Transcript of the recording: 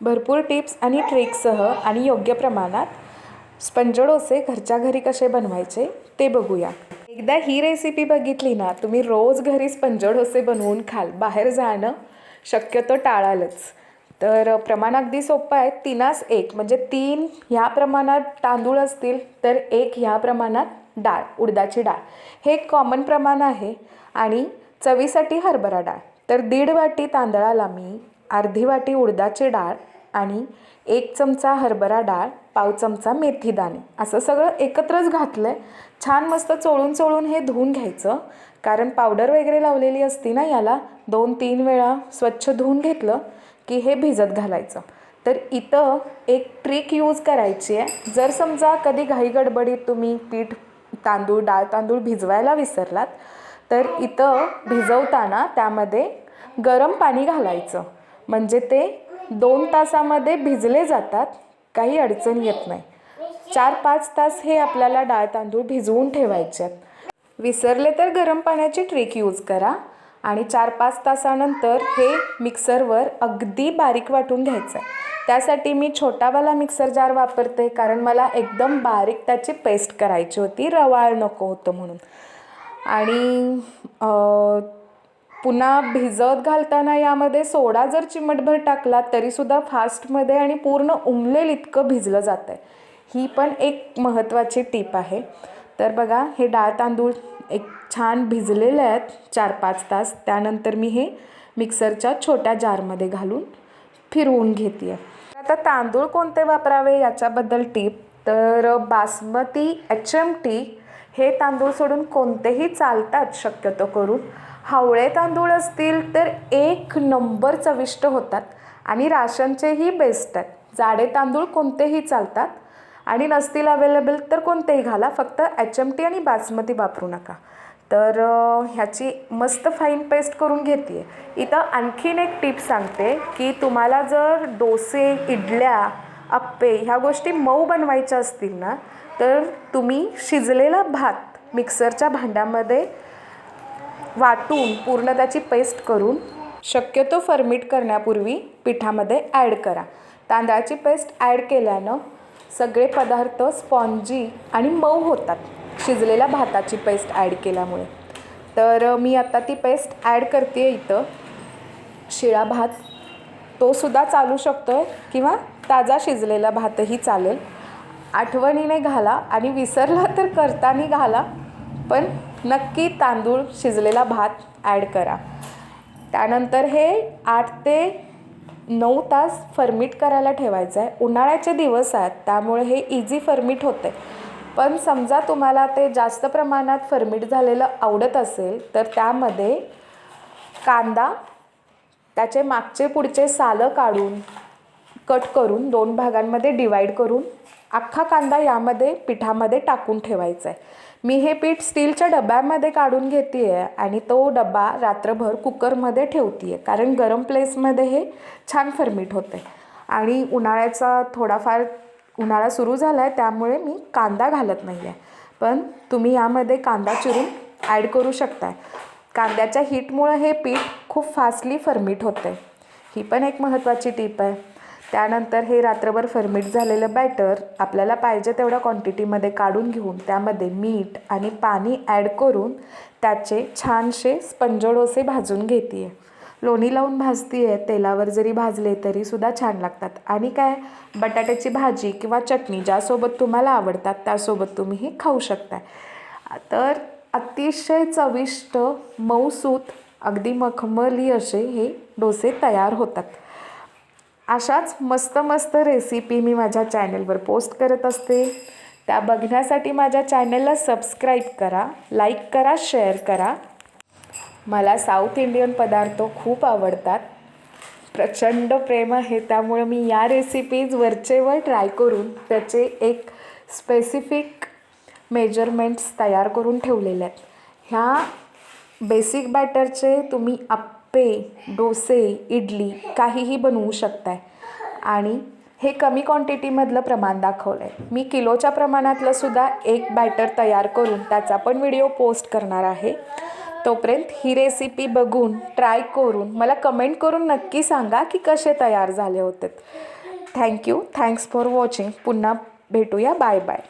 भरपूर टिप्स आणि ट्रिक्ससह आणि योग्य प्रमाणात स्पंज डोसे घरच्या घरी कसे बनवायचे ते बघूया. एकदा ही रेसिपी बघितली ना तुम्ही रोज घरी स्पंज डोसे बनवून खाल बाहेर जाणं शक्यतो टाळालच. तर प्रमाण अगदी सोपं आहे तीनास एक म्हणजे तीन ह्या प्रमाणात तांदूळ असतील तर एक ह्या प्रमाणात डाळ उडदाची डाळ. हे एक कॉमन प्रमाण आहे आणि चवीसाठी हरभरा डाळ. तर दीड वाटी तांदळाला मी अर्धी वाटी उडदाची डाळ आणि एक चमचा हरभरा डाळ पाव चमचा मेथी दाणे असं सगळं एकत्रच घातलं आहे छान मस्त चोळून चोळून हे धुवून घ्यायचं. कारण पावडर वगैरे लावलेली असती ना याला दोन तीन वेळा स्वच्छ धुवून घेतलं की हे भिजत घालायचं. तर इथं एक ट्रिक यूज करायची आहे. जर समजा कधी घाई गडबडीत तुम्ही पीठ तांदूळ डाळ तांदूळ भिजवायला विसरलात तर इथं भिजवताना त्यामध्ये गरम पाणी घालायचं. म्हणजे ते दोन तासामध्ये भिजले जातात काही अडचण येत नाही. चार पाच तास हे आपल्याला डाळ तांदूळ भिजवून ठेवायचे आहेत. विसरले तर गरम पाण्याची ट्रिक यूज करा आणि चार पाच तासानंतर हे मिक्सरवर अगदी बारीक वाटून घ्यायचं आहे त्यासाठी मी छोटावाला मिक्सर जार वापरते कारण मला एकदम बारीक त्याची पेस्ट करायची होती रवाळ नको होतं म्हणून. आणि पुन्हा भिजत घालताना यामध्ये सोडा जर चिमटभर टाकला तरीसुद्धा फास्टमध्ये आणि पूर्ण उमलेल इतकं भिजलं जातं आहे ही पण एक महत्त्वाची टीप आहे. तर बघा हे डाळ तांदूळ एक छान भिजलेले आहेत चार पाच तास. त्यानंतर मी हे मिक्सरच्या छोट्या जारमध्ये घालून फिरवून घेते आता तांदूळ कोणते वापरावे याच्याबद्दल टीप? तर बासमती एच एम टी हे तांदूळ सोडून कोणतेही चालतात शक्यतो करून. हावळे तांदूळ असतील तर एक नंबर चविष्ट होतात आणि राशनचेही बेस्ट आहेत. जाडे तांदूळ कोणतेही चालतात आणि नसतील अवेलेबल तर कोणतेही घाला. फक्त एच एम टी आणि बासमती वापरू नका. तर ह्याची मस्त फाईन पेस्ट करून घेते इथं आणखीन एक टिप सांगते की तुम्हाला जर डोसे इडल्या अप्पे ह्या गोष्टी मऊ बनवायच्या असतील ना तर तुम्ही शिजलेला भात मिक्सरच्या भांड्यामध्ये वाटून पूर्ण त्याची पेस्ट करून शक्यतो फर्मिट करण्यापूर्वी पिठामध्ये ॲड करा. तांदळाची पेस्ट ॲड केल्यानं सगळे पदार्थ स्पॉन्जी आणि मऊ होतात शिजलेल्या भाताची पेस्ट ॲड केल्यामुळे. तर मी आता ती पेस्ट ॲड करते इथं. शिळा भात तोसुद्धा चालू शकतो किंवा ताजा शिजलेला भातही चालेल. आठवणीने घाला आणि विसरला तर करताना घाला पण नक्की तांदूळ शिजलेला भात ॲड करा. त्यानंतर हे आठ ते नऊ तास फर्मिट करायला ठेवायचं आहे उन्हाळ्याचे दिवस आहेत त्यामुळे हे इझी फर्मिट होते पण समजा तुम्हाला ते जास्त प्रमाणात फर्मिट झालेलं आवडत असेल तर त्यामध्ये कांदा त्याचे मागचे पुढचे सालं काढून कट करून दोन भागांमध्ये डिवाईड करून अख्खा कांदा यामध्ये पिठामध्ये टाकून ठेवायचा आहे मी हे पीठ स्टीलच्या डब्यामध्ये काढून घेते आहे आणि तो डबा रात्रभर कुकरमध्ये ठेवते आहे कारण गरम प्लेसमध्ये हे छान फर्मिट होते आणि उन्हाळ्याचा थोडाफार उन्हाळा सुरू झाला आहे त्यामुळे मी कांदा घालत नाही आहे पण तुम्ही यामध्ये कांदा चिरून ॲड करू शकताय. कांद्याच्या हीटमुळं हे पीठ खूप फास्टली फर्मिट होते ही पण एक महत्त्वाची टीप आहे. त्यानंतर हे रात्रभर फर्मिट झालेलं बॅटर आपल्याला पाहिजे तेवढ्या क्वांटिटीमध्ये काढून घेऊन त्यामध्ये मीठ आणि पाणी ॲड करून त्याचे छानसे स्पंज डोसे भाजून घेते आहे लोणी लावून भाजती आहे तेलावर जरी भाजले तरीसुद्धा छान लागतात. आणि काय? बटाट्याची भाजी किंवा चटणी ज्यासोबत तुम्हाला आवडतात त्यासोबत तुम्ही हे खाऊ शकताय. तर अतिशय चविष्ट मऊसूत अगदी मखमली असे हे डोसे तयार होतात. अशाच मस्त मस्त रेसिपी मी माझ्या चॅनलवर पोस्ट करत असते. त्या बघण्यासाठी माझ्या चॅनलला सबस्क्राईब करा लाईक करा शेअर करा. मला साऊथ इंडियन पदार्थ खूप आवडतात. प्रचंड प्रेम आहे त्यामुळे मी या रेसिपीज वरचेवर ट्राय करून त्याचे एक स्पेसिफिक मेजरमेंट्स तयार करून ठेवलेले आहेत. ह्या बेसिक बॅटरचे तुम्ही पे डोसे इडली काहीही बनवू शकताय. आणि हे कमी क्वांटिटीमधलं प्रमाण दाखवलं आहे मी किलोच्या प्रमाणातलं सुद्धा एक बॅटर तयार करून त्याचा पण व्हिडिओ पोस्ट करणार आहे. तोपर्यंत ही रेसिपी बघून ट्राय करून मला कमेंट करून नक्की सांगा की कसे तयार झाले होते. थँक्यू थँक्स फॉर वॉचिंग पुन्हा भेटूया. Bye bye